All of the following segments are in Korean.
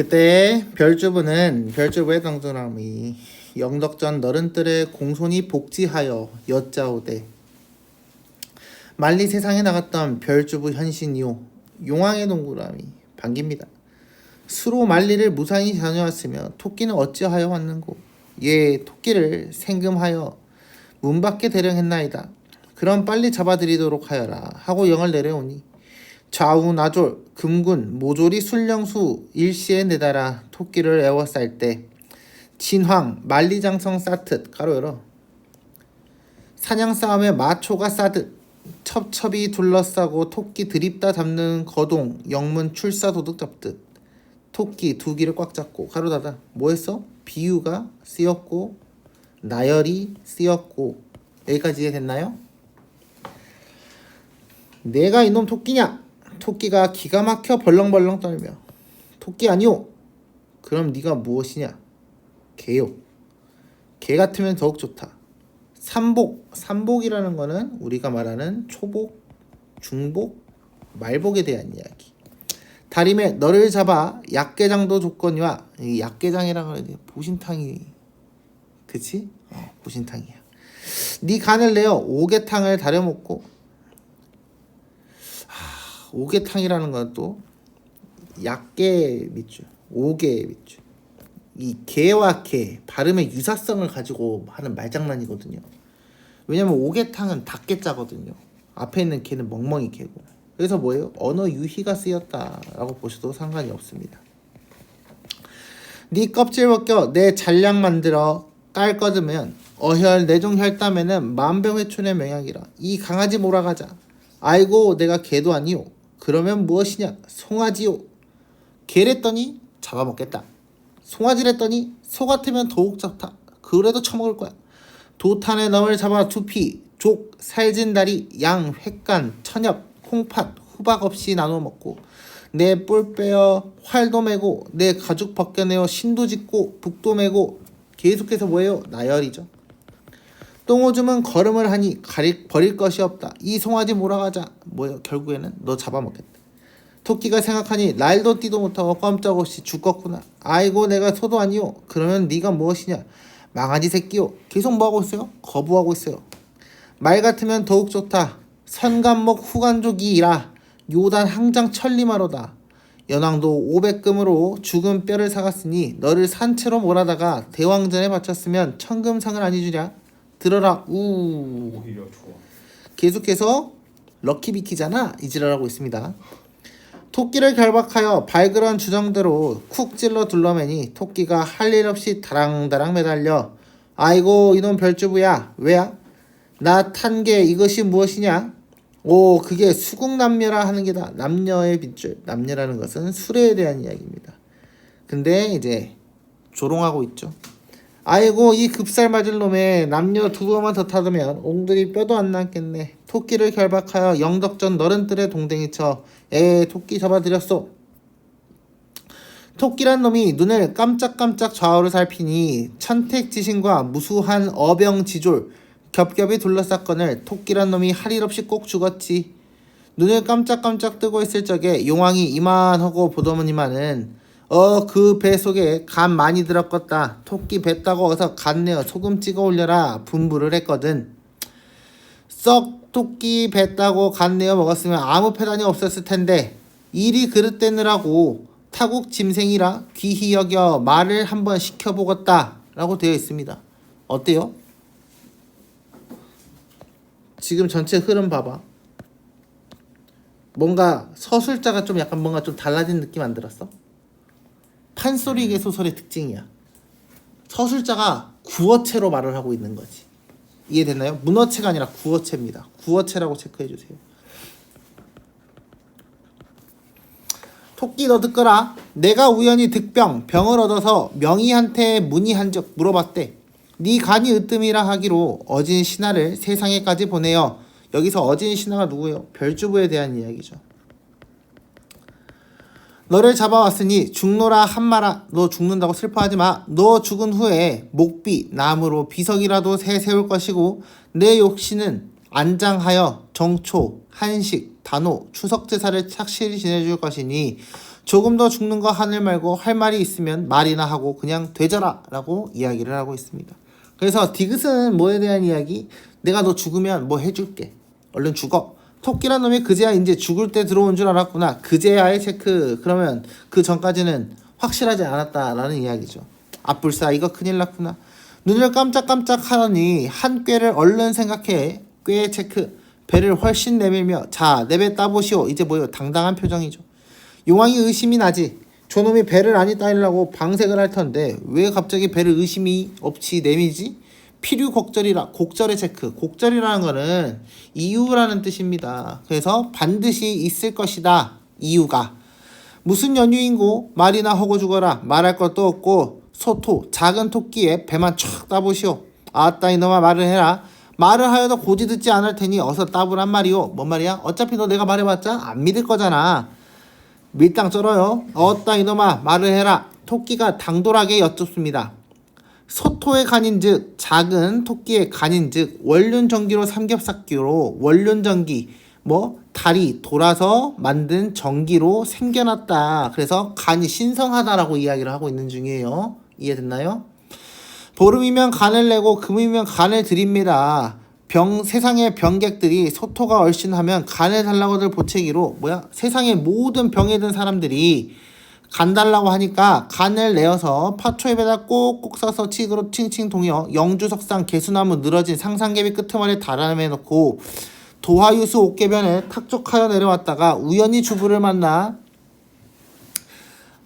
그때 별주부는 별주부의 당조남이 영덕전 너른 뜰에 공손히 복지하여 여짜오되 말리 세상에 나갔던 별주부 현신이요 용왕의 동그라미 반깁니다. 수로 말리를 무사히 다녀왔으며 토끼는 어찌하여 왔는고 예 토끼를 생금하여 문 밖에 대령했나이다. 그럼 빨리 잡아들이도록 하여라 하고 영을 내려오니 좌우 나졸 금군 모조리 술령수 일시에 내달아 토끼를 애워쌀 때 진황 만리장성 싸듯 가로 열어 사냥 싸움에 마초가 싸듯 첩첩이 둘러싸고 토끼 드립다 잡는 거동 영문 출사 도둑 잡듯 토끼 두 귀를 꽉 잡고 가로 닫아 뭐했어? 비유가 쓰였고 나열이 쓰였고 여기까지 이해됐나요? 내가 이놈 토끼냐? 토끼가 기가 막혀 벌렁벌렁 떨며 토끼 아니오. 그럼 네가 무엇이냐? 개요. 개 같으면 더욱 좋다. 삼복, 삼복이라는 거는 우리가 말하는 초복, 중복, 말복에 대한 이야기. 다림에 너를 잡아 약개장도 조건이와 이 약개장이라고 해야 돼. 보신탕이 그치? 어, 보신탕이야. 네 간을 내어 오개탕을 다려 먹고 오개탕이라는 건 또 약개 밑줄, 오개 밑줄. 이 개와 개 발음의 유사성을 가지고 하는 말장난이거든요. 왜냐면 오개탕은 닭개자거든요. 앞에 있는 개는 멍멍이 개고. 그래서 뭐예요? 언어 유희가 쓰였다라고 보셔도 상관이 없습니다. 네 껍질 벗겨 내 잔량 만들어 깔 꺼두면 어혈 내종 혈담에는 만병회춘의 명약이라 이 강아지 몰아가자 아이고 내가 개도 아니오 그러면 무엇이냐? 송아지요. 개랬더니 잡아먹겠다. 송아지랬더니 소 같으면 더욱 좋다. 그래도 처먹을 거야. 도탄에 너을 잡아 두피 족 살진 다리 양 횟간 천엽 콩팥 후박 없이 나눠 먹고 내 뿔 빼어 활도 매고 내 가죽 벗겨내어 신도 짓고 북도 매고 계속해서 뭐예요? 나열이죠 똥오줌은 걸음을 하니 가릴 버릴 것이 없다. 이 송아지 몰아가자. 뭐야 결국에는 너 잡아먹겠다. 토끼가 생각하니 날도 뛰도 못하고 꼼짝없이 죽겠구나. 아이고 내가 소도 아니오. 그러면 네가 무엇이냐? 망아지 새끼요. 계속 뭐하고 있어요? 거부하고 있어요. 말 같으면 더욱 좋다. 선간목 후간족이라 요단 항장 천리마로다. 연왕도 500금으로 죽은 뼈를 사갔으니 너를 산채로 몰아다가 대왕전에 바쳤으면 천금상을 아니 주냐? 들어라. 우. 오히려 좋아. 계속해서 럭키비키잖아. 이지랄하고 있습니다. 토끼를 결박하여 발그런 주정대로 쿡 찔러 둘러매니 토끼가 할 일 없이 다랑다랑 매달려 아이고 이놈 별주부야. 왜야? 나 탄 게 이것이 무엇이냐? 오 그게 수국남녀라 하는 게다. 남녀의 빗줄. 남녀라는 것은 수레에 대한 이야기입니다. 근데 이제 조롱하고 있죠 아이고 이 급살 맞을 놈에 남녀 두 번만 더 타두면 옹들이 뼈도 안 남겠네. 토끼를 결박하여 영덕전 너른 뜰에 동댕이 쳐 에 토끼 잡아들였소. 토끼란 놈이 눈을 깜짝깜짝 좌우를 살피니 천택지신과 무수한 어병지졸 겹겹이 둘러쌌건을 토끼란 놈이 할 일 없이 꼭 죽었지. 눈을 깜짝깜짝 뜨고 있을 적에 용왕이 이만하고 보더니만은 어 그 배 속에 간 많이 들었겠다. 토끼 뱉다고 어서 간 내어 소금 찍어 올려라 분부를 했거든. 썩 토끼 뱉다고 간 내어 먹었으면 아무 패단이 없었을 텐데. 일이 그릇되느라고 타국 짐승이라 귀히 여겨 말을 한번 시켜보겠다 라고 되어 있습니다. 어때요? 지금 전체 흐름 봐봐. 뭔가 서술자가 좀 약간 뭔가 좀 달라진 느낌 안 들었어? 판소리계 소설의 특징이야. 서술자가 구어체로 말을 하고 있는 거지. 이해됐나요? 문어체가 아니라 구어체입니다. 구어체라고 체크해 주세요. 토끼 너 듣거라. 내가 우연히 득병 병을 얻어서 명희한테 문의한 적 물어봤대. 네 간이 으뜸이라 하기로 어진 신하를 세상에까지 보내어 여기서 어진 신하가 누구예요? 별주부에 대한 이야기죠. 너를 잡아왔으니 죽노라 한마라 너 죽는다고 슬퍼하지 마. 너 죽은 후에 목비 나무로 비석이라도 새 세울 것이고 내 욕심은 안장하여 정초 한식 단호 추석 제사를 착실히 지내줄 것이니 조금 더 죽는 거 하늘 말고 할 말이 있으면 말이나 하고 그냥 되져라 라고 이야기를 하고 있습니다. 그래서 디귿은 뭐에 대한 이야기? 내가 너 죽으면 뭐 해줄게. 얼른 죽어. 토끼란 놈이 그제야 이제 죽을 때 들어온 줄 알았구나. 그제야의 체크. 그러면 그 전까지는 확실하지 않았다라는 이야기죠. 아뿔싸 이거 큰일 났구나. 눈을 깜짝깜짝 하더니 한 꾀를 얼른 생각해. 꾀의 체크. 배를 훨씬 내밀며 자 내배 따보시오. 이제 뭐요? 당당한 표정이죠. 용왕이 의심이 나지. 저놈이 배를 아니 따이려고 방색을 할 텐데 왜 갑자기 배를 의심이 없이 내미지? 필요 곡절이라 곡절의 체크. 곡절이라는 거는 이유라는 뜻입니다. 그래서 반드시 있을 것이다. 이유가 무슨 연유인고 말이나 허고 죽어라 말할 것도 없고 소토 작은 토끼의 배만 촥 따보시오. 아따 이놈아 말을 해라. 말을 하여도 고지 듣지 않을 테니 어서 따보란 말이오. 뭔 말이야? 어차피 너 내가 말해봤자 안 믿을 거잖아. 밀당 쩔어요. 어따 이놈아 말을 해라. 토끼가 당돌하게 여쭙습니다. 소토의 간인즉 작은 토끼의 간인즉 원륜 전기로 삼겹삭기로 원륜 전기 뭐 달이 돌아서 만든 전기로 생겨났다. 그래서 간이 신성하다라고 이야기를 하고 있는 중이에요. 이해됐나요? 보름이면 간을 내고 금이면 간을 드립니다. 병 세상의 병객들이 소토가 얼씬하면 간을 달라고들 보채기로 뭐야 세상의 모든 병에 든 사람들이 간 달라고 하니까 간을 내어서 파초입에다 꼭꼭 싸서 칡으로 칭칭 동여 영주석상 개수나무 늘어진 상상개비 끄트머리에 달아내 놓고 도하유수 옥계변에 탁족하여 내려왔다가 우연히 주부를 만나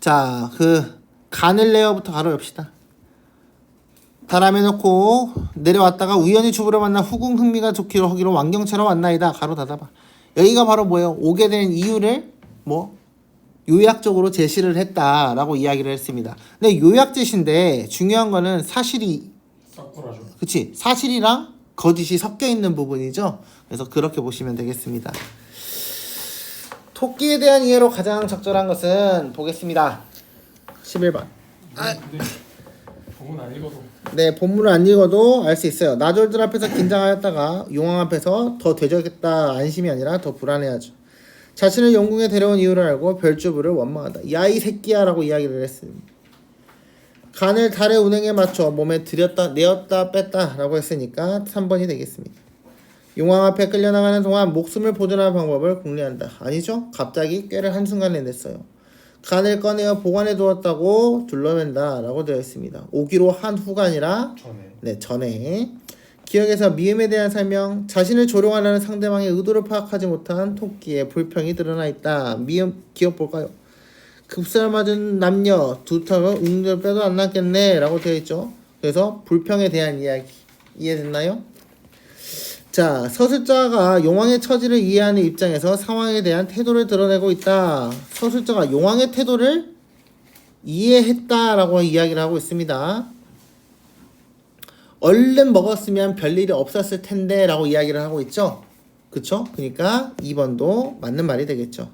자 그 간을 내어부터 바로 엽시다. 다람해 놓고 내려왔다가 우연히 주부를 만나 후궁 흥미가 좋기로 하기로 왕경처럼 왔나이다. 가로 닫아봐. 여기가 바로 뭐예요? 오게 된 이유를 뭐 요약적으로 제시를 했다라고 이야기를 했습니다. 근데 요약 제시인데 중요한 거는 사실이 싹구라죠. 그치. 사실이랑 거짓이 섞여 있는 부분이죠. 그래서 그렇게 보시면 되겠습니다. 토끼에 대한 이해로 가장 적절한 것은 보겠습니다. 11번. 근데 본문 안 읽어도. 네, 본문을 안 읽어도 알 수 있어요. 나졸들 앞에서 긴장하였다가 용왕 앞에서 더 되졌겠다. 안심이 아니라 더 불안해하죠. 자신을 영궁에 데려온 이유를 알고 별주부를 원망한다. 야 이 새끼야 라고 이야기를 했습니다. 간을 달의 운행에 맞춰 몸에 들였다 내었다 뺐다 라고 했으니까 3번이 되겠습니다. 용왕 앞에 끌려나가는 동안 목숨을 보존할 방법을 궁리한다. 아니죠? 갑자기 꾀를 한순간에 냈어요. 간을 꺼내어 보관해 두었다고 둘러맨다 라고 되어 있습니다. 오기로 한 후가 아니라 전에 네, 전에 기억에서 미음에 대한 설명, 자신을 조롱하려는 상대방의 의도를 파악하지 못한 토끼의 불평이 드러나 있다. 미음 기억 볼까요? 급살 맞은 남녀 두 턱은 웅절 빼도 안 낫겠네라고 되어 있죠. 그래서 불평에 대한 이야기 이해됐나요? 자, 서술자가 용왕의 처지를 이해하는 입장에서 상황에 대한 태도를 드러내고 있다. 서술자가 용왕의 태도를 이해했다라고 이야기를 하고 있습니다. 얼른 먹었으면 별일이 없었을 텐데 라고 이야기를 하고 있죠. 그쵸? 그러니까 2번도 맞는 말이 되겠죠.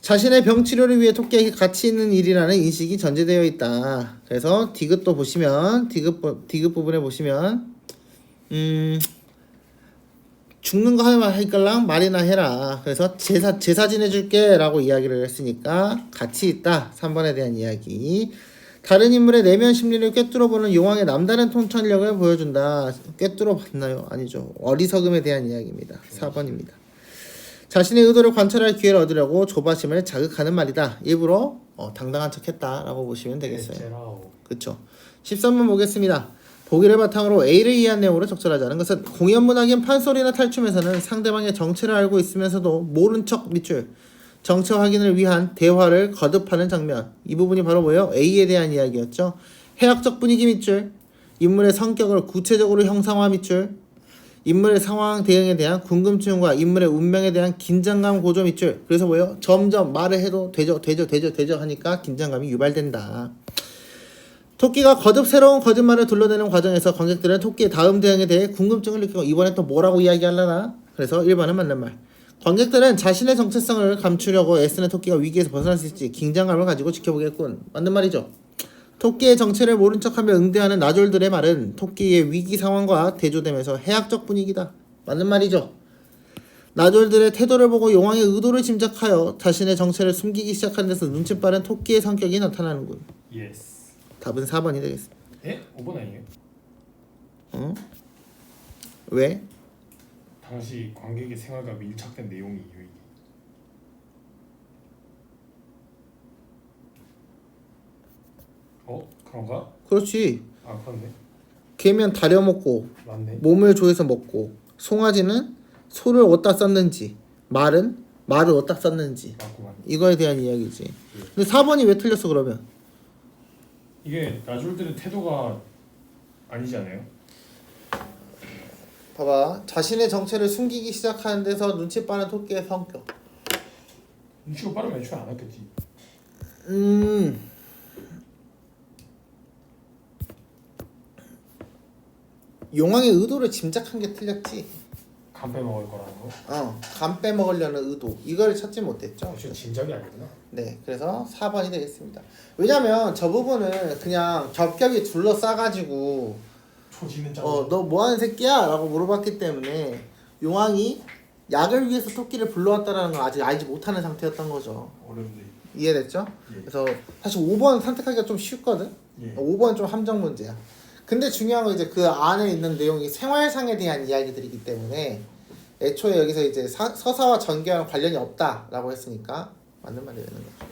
자신의 병 치료를 위해 토끼에게 가치 있는 일이라는 인식이 전제되어 있다. 그래서 디귿도 보시면 디귿 부- 디귿 부분에 보시면 음 죽는 거 하면 할걸랑 말이나 해라. 그래서 제사 제사 지내줄게라고 이야기를 했으니까 가치 있다. 3번에 대한 이야기. 다른 인물의 내면 심리를 꿰뚫어보는 용왕의 남다른 통찰력을 보여준다. 꿰뚫어 봤나요? 아니죠. 어리석음에 대한 이야기입니다. 4번입니다. 자신의 의도를 관찰할 기회를 얻으려고 조바심을 자극하는 말이다. 일부러 어, 당당한 척했다라고 보시면 되겠어요. 그렇죠. 13번 보겠습니다. 보기를 바탕으로 A를 이해한 내용으로 적절하지 않은 것은 공연 문학인 판소리나 탈춤에서는 상대방의 정체를 알고 있으면서도 모른 척 밑줄 정체 확인을 위한 대화를 거듭하는 장면 이 부분이 바로 뭐예요? A에 대한 이야기였죠. 해학적 분위기 밑줄 인물의 성격을 구체적으로 형상화 밑줄 인물의 상황 대응에 대한 궁금증과 인물의 운명에 대한 긴장감 고조 밑줄 그래서 뭐예요? 점점 말을 해도 되죠 되죠 되죠 되죠 하니까 긴장감이 유발된다. 토끼가 거듭 새로운 거짓말을 둘러대는 과정에서 관객들은 토끼의 다음 대응에 대해 궁금증을 느끼고 이번엔 또 뭐라고 이야기하려나? 그래서 1번은 맞는 말. 관객들은 자신의 정체성을 감추려고 애쓰는 토끼가 위기에서 벗어날 수 있을지 긴장감을 가지고 지켜보겠군. 맞는 말이죠. 토끼의 정체를 모른 척하며 응대하는 나졸들의 말은 토끼의 위기 상황과 대조되면서 해악적 분위기다. 맞는 말이죠. 나졸들의 태도를 보고 용왕의 의도를 짐작하여 자신의 정체를 숨기기 시작하는 데서 눈치 빠른 토끼의 성격이 나타나는군. 예스. 답은 4번이 되겠습니다. 예? 5번 아니에요? 어? 왜? 당시 관객의 생활과 밀착된 내용이에요 이게. 어? 그런가? 그렇지. 아 그렇네. 개면 다려 먹고 맞네. 몸을 조여서 먹고 송아지는 소를 어디다 썼는지 말은 말을 어디다 썼는지 맞구만. 이거에 대한 이야기지. 근데 4번이 왜 틀렸어 그러면? 이게 나졸들의 태도가 아니지 않아요? 봐봐 자신의 정체를 숨기기 시작하는 데서 눈치 빠른 토끼의 성격. 눈치가 빠르면 애초에 안 했겠지. 음. 용왕의 의도를 짐작한 게 틀렸지. 간 빼먹을 거라는 거. 어, 간 빼먹으려는 의도 이걸 찾지 못했죠. 애초에 진작이 아니구나. 네, 그래서 4번이 되겠습니다. 왜냐면 저 부분은 그냥 겹겹이 둘러싸가지고 어, 너 뭐 하는 새끼야? 라고 물어봤기 때문에 용왕이 약을 위해서 토끼를 불러왔다라는 걸 아직 알지 못하는 상태였던 거죠. 어려운데. 이해됐죠? 예. 그래서 사실 5번 선택하기가 좀 쉽거든? 예. 5번 좀 함정 문제야. 근데 중요한 건 이제 그 안에 있는 내용이 생활상에 대한 이야기들이기 때문에 애초에 여기서 이제 사, 서사와 전개와는 관련이 없다라고 했으니까 맞는 말이 되는 거죠.